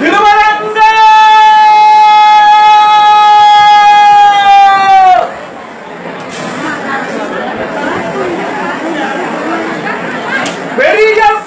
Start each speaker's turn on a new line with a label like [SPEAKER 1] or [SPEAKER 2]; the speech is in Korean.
[SPEAKER 1] 들어와라! 베리잡